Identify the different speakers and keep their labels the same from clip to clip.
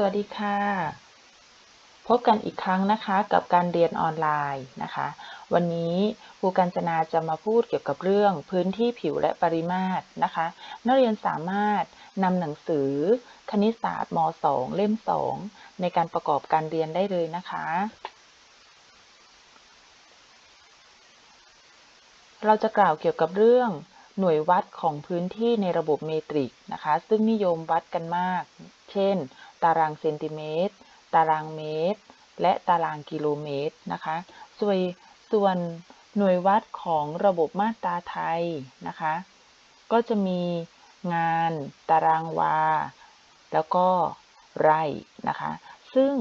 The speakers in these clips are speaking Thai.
Speaker 1: สวัสดีค่ะ พบกันอีกครั้งนะคะกับการเรียนออนไลน์นะคะ วันนี้ครูกัญจนาจะมาพูดเกี่ยวกับเรื่องพื้นที่ผิวและปริมาตรนะคะ นักเรียนสามารถนำหนังสือ คณิตศาสตร์ม .2 เล่ม 2 ในการประกอบการเรียนได้เลยนะคะ เราจะกล่าวเกี่ยวกับเรื่องหน่วยวัดของพื้นที่ในระบบเมตริกนะคะ ซึ่งนิยมวัดกันมาก เช่น ตารางเซนติเมตร ตารางเมตร และตารางกิโลเมตรนะคะส่วนส่วนหน่วยวัดของระบบมาตราไทยนะคะ ก็จะมีงานตารางวา แล้วก็ไร่นะคะ ซึ่ง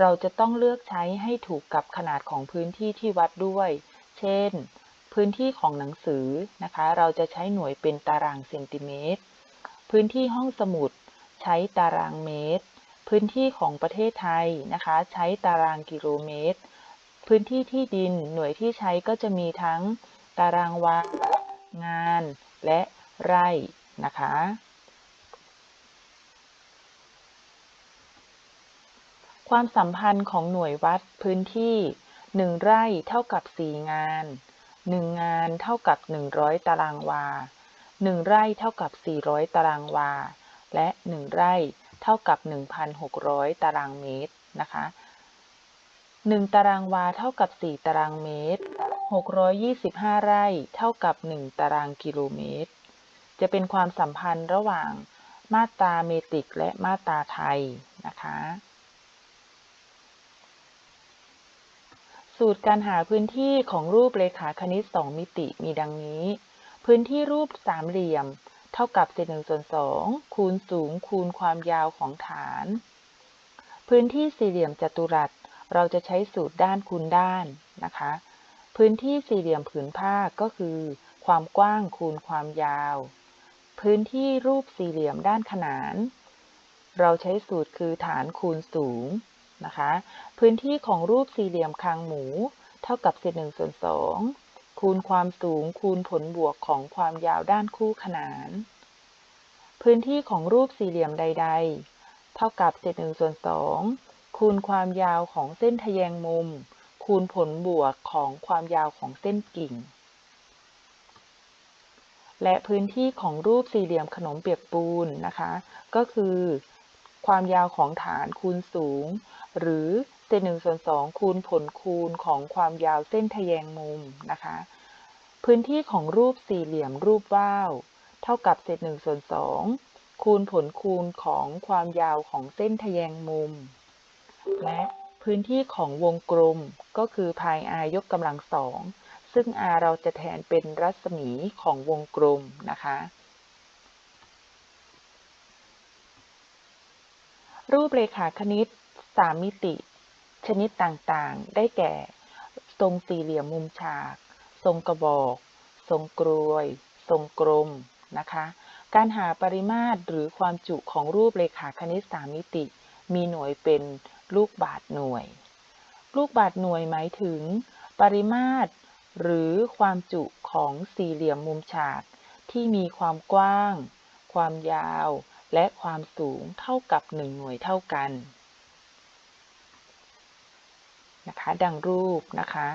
Speaker 1: เราจะต้องเลือกใช้ให้ถูกกับขนาดของพื้นที่ที่วัดด้วย เช่น พื้นที่ของหนังสือนะคะ เราจะใช้หน่วยเป็นตารางเซนติเมตร พื้นที่ห้องสมุด ใช้ตารางเมตร พื้นที่ของประเทศไทยนะคะ ใช้ตารางกิโลเมตร พื้นที่ที่ดินหน่วยที่ใช้ก็จะมีทั้งตารางวา งาน และไร่นะคะ ความสัมพันธ์ของหน่วยวัดพื้นที่ 1 ไร่เท่ากับ 4 งาน 1 งานเท่ากับ 100 ตารางวา 1 ไร่เท่ากับ 400 ตารางวา และ 1 ไร่ เท่ากับ 1,600 ตารางเมตรนะคะ1ตารางวาเท่ากับ 4 ตารางเมตร 625 ไร่เท่ากับ 1 ตารางกิโลเมตร จะเป็นความสัมพันธ์ระหว่างมาตราเมตริกและมาตราไทยนะคะ สูตรการหาพื้นที่ของรูปเรขาคณิต 2 มิติมีดังนี้ พื้นที่รูปสามเหลี่ยม ท่ากับเศษหนึ่งส่วนสองคูณสูงคูณความยาวของฐาน พื้นที่สี่เหลี่ยมจัตุรัส เราจะใช้สูตรด้านคูณด้านนะคะ พื้นที่สี่เหลี่ยมผืนผ้าก็คือ ความกว้างคูณความยาว พื้นที่รูปสี่เหลี่ยมด้านขนาน เราใช้สูตรคือฐานคูณสูงนะคะ พื้นที่ของรูปสี่เหลี่ยมคางหมู เท่ากับเศษหนึ่งส่วนสองคูณความสูงคูณผลบวกของความยาวด้านคู่ขนาน พื้นที่ของรูปสี่เหลี่ยมใด ๆ เท่ากับเศษหนึ่งส่วนสองคูณความยาวของเส้นทะแยงมุม คูณผลบวกของความยาวของเส้นกิ่ง และพื้นที่ของรูปสี่เหลี่ยมขนมเปียกปูนนะคะ ก็คือ ความยาวของฐานคูณสูง หรือเศษหนึ่งส่วนสองคูณผลคูณของความยาวเส้นทะแยงมุมนะคะ พื้นที่ของรูปสี่เหลี่ยมรูปว่าว เท่ากับเศษหนึ่งส่วนสองคูณผลคูณของความยาวของเส้นทะแยงมุม และพื้นที่ของวงกลมก็คือพาย r ยกกำลังสอง ซึ่ง r เราจะแทนเป็นรัศมีของวงกลมนะคะ รูปเรขาคณิต 3 มิติ ชนิดต่างๆ ได้แก่ ทรงสี่เหลี่ยมมุมฉาก ทรงกระบอก ทรงกรวย ทรงกลม นะคะ การหาปริมาตรหรือความจุของรูปเรขาคณิต3มิติ มีหน่วยเป็นลูกบาศก์หน่วย ลูกบาศก์หน่วยหมายถึง ปริมาตร หรือความจุของสี่เหลี่ยมมุมฉาก ที่มีความกว้าง ความยาว และความสูงเท่ากับ1หน่วยเท่ากันนะคะ ดังรูปนะคะ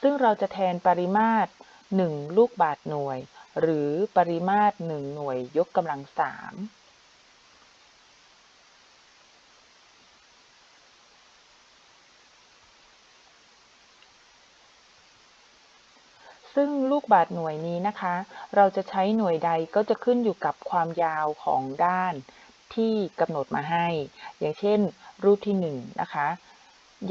Speaker 1: ซึ่งเราจะแทนปริมาตร 1 ลูกบาศก์หน่วย หรือปริมาตร1หน่วยยกกำลังสามซึ่งลูกบาศก์หน่วยนี้นะคะ เราจะใช้หน่วยใดก็จะขึ้นอยู่กับความยาวของด้านที่กำหนดมาให้ อย่างเช่น รูปที่1นนะคะ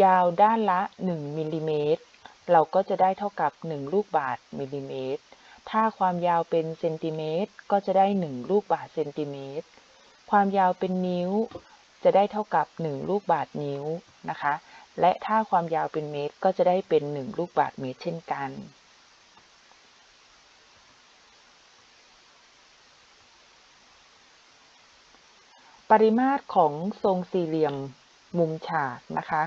Speaker 1: ยาวด้านละ 1มิลลิเมตร เราก็จะได้เท่ากับ 1 ลูกบาศก์มิลลิเมตร ถ้าความยาวเป็นเซนติเมตร ก็จะได้ 1 ลูกบาศก์เซนติเมตร ความยาวเป็นนิ้ว จะได้เท่ากับ 1 ลูกบาศก์นิ้วนะคะ และถ้าความยาวเป็นเมตร ก็จะได้เป็น 1 ลูกบาศก์เมตร เช่นกันปริมาตรของทรงสี่เหลี่ยมมุมฉากนะคะ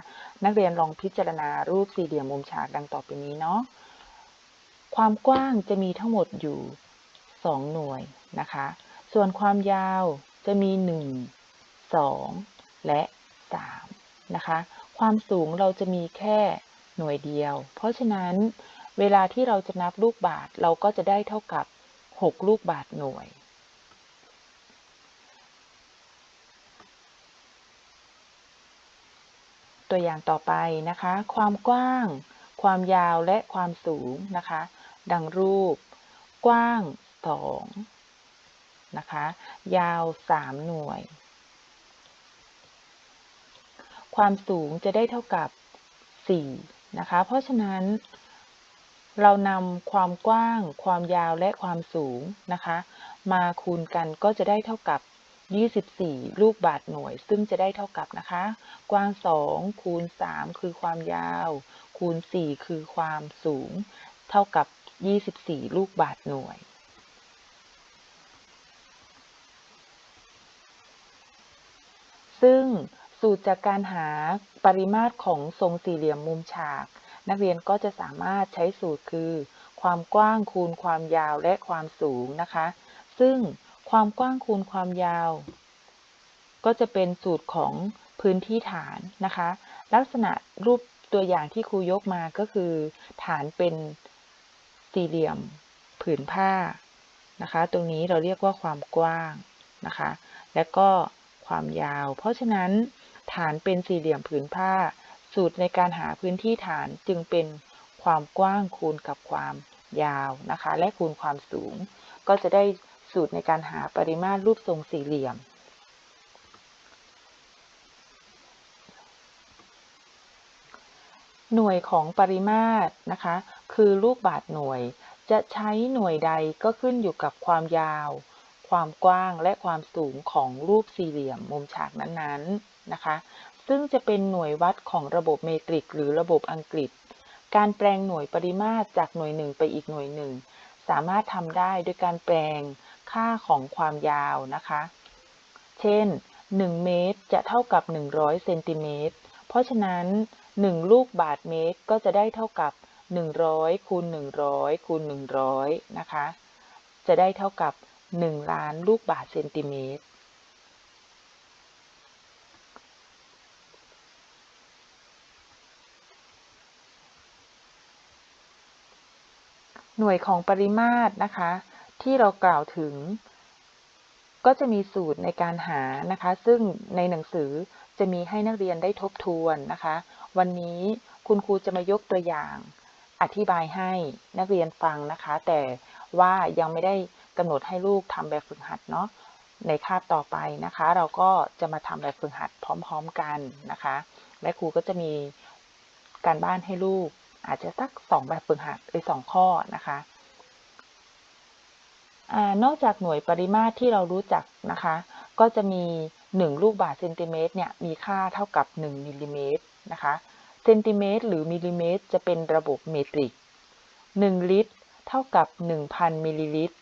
Speaker 1: นักเรียนลองพิจารณารูปสี่เหลี่ยมมุมฉากดังต่อไปนี้เนาะ ความกว้างจะมีทั้งหมดอยู่ 2 หน่วยนะคะ ส่วนความยาวจะมี 1 2 และ 3 นะคะ ความสูงเราจะมีแค่หน่วยเดียว เพราะฉะนั้นเวลาที่เราจะนับลูกบาศก์เราก็จะได้เท่ากับ 6 ลูกบาศก์หน่วย ตัวอย่างต่อไปนะคะ ความกว้าง ความยาวและความสูงนะคะ ดังรูป กว้าง2นะคะ ยาว 3 หน่วย ความสูงจะได้เท่ากับ 4 นะคะ เพราะฉะนั้น เรานำความกว้าง ความยาวและความสูงนะคะ มาคูณกันก็จะได้เท่ากับ24 ลูกบาศก์หน่วย ซึ่งจะได้เท่ากับนะคะ กว้าง 2 คูณ 3 คือความยาว คูณ 4 คือความสูง เท่ากับ 24 ลูกบาศก์หน่วย ซึ่งสูตรจากการหาปริมาตรของทรงสี่เหลี่ยมมุมฉาก นักเรียนก็จะสามารถใช้สูตรคือ ความกว้างคูณความยาวและความสูงนะคะ ซึ่งความกว้างคูณความยาว ก็จะเป็นสูตรของพื้นที่ฐานนะคะ ลักษณะรูปตัวอย่างที่ครูยกมาก็คือ ฐานเป็น สี่เหลี่ยม ผืนผ้านะคะ ตรงนี้เราเรียกว่าความกว้างนะคะ และก็ความยาว เพราะฉะนั้นฐานเป็นสี่เหลี่ยมผืนผ้า สูตรในการหาพื้นที่ฐานจึงเป็นความกว้างคูณกับความยาวนะคะ และคูณความสูง ก็จะได้สูตรในการหาปริมาตรรูปทรงสี่เหลี่ยม หน่วยของปริมาตรนะคะ คือลูกบาศก์หน่วย จะใช้หน่วยใดก็ขึ้นอยู่กับความยาว ความกว้างและความสูงของรูปสี่เหลี่ยมมุมฉากนั้นๆนะคะ ซึ่งจะเป็นหน่วยวัดของระบบเมตริก หรือระบบอังกฤษ การแปลงหน่วยปริมาตรจากหน่วยหนึ่งไปอีกหน่วยหนึ่ง สามารถทำได้โดยการแปลงค่าของความยาวนะคะ เช่น 1 เมตรจะเท่ากับ 100เซนติเมตร เพราะฉะนั้น 1 ลูกบาศก์เมตรก็จะได้เท่ากับ 100คูณ100คูณ100นะคะ จะได้เท่ากับ 1 ล้านลูกบาศก์เซนติเมตร หน่วยของปริมาตรนะคะ ที่เรากล่าวถึง ก็จะมีสูตรในการหานะคะ ซึ่งในหนังสือจะมีให้นักเรียนได้ทบทวนนะคะ วันนี้คุณครูจะมายกตัวอย่าง อธิบายให้นักเรียนฟังนะคะ แต่ว่ายังไม่ได้กำหนดให้ลูกทำแบบฝึกหัดเนาะในคาบต่อไปนะคะ เราก็จะมาทำแบบฝึกหัดพร้อม ๆกันนะคะ และครูก็จะมีการบ้านให้ลูก อาจจะสักสองแบบฝึกหัดหรือสองข้อนะคะอนอกจากหน่วยปริมาตรที่เรารู้จักนะคะ ก็จะมี 1 ลูกบาศก์เซนติเมตรเนี่ยมีค่าเท่ากับ 1มิลลิเมตรนะคะ เซนติเมตรหรือมิลลิเมตร จะเป็นระบบเมตริก 1 ลิตร เท่ากับ 1,000มิลลิลิตร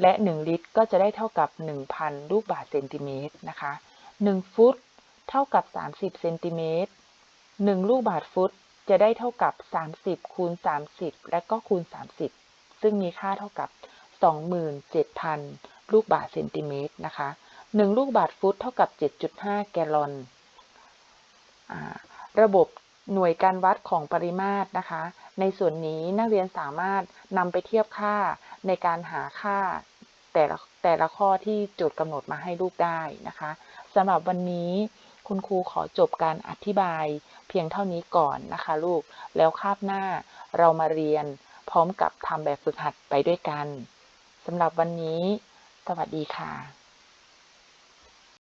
Speaker 1: และ 1 ลิตรก็จะได้เท่ากับ 1,000 ลูกบาศก์เซนติเมตรนะคะ 1 ฟุต เท่ากับ 30เซนติเมตร 1 ลูกบาศก์ฟุตจะได้เท่ากับ 30 คูณ 30 และก็คูณ 30 ซึ่งมีค่าเท่ากับ 27,000 ลูกบาศก์เซนติเมตรนะคะ 1 ลูกบาศก์ฟุตเท่ากับ 7.5 แกลลอน ระบบ หน่วยการวัดของปริมาตรนะคะ ในส่วนนี้นักเรียนสามารถนำไปเทียบค่าในการหาค่าแต่ละแต่ละข้อที่โจทย์กำหนดมาให้ลูกได้นะคะสำหรับวันนี้คุณครูขอจบการอธิบายเพียงเท่านี้ก่อนนะคะลูก แล้วคาบหน้าเรามาเรียนพร้อมกับทำแบบฝึกหัดไปด้วยกันสำหรับวันนี้ สวัสดีค่ะ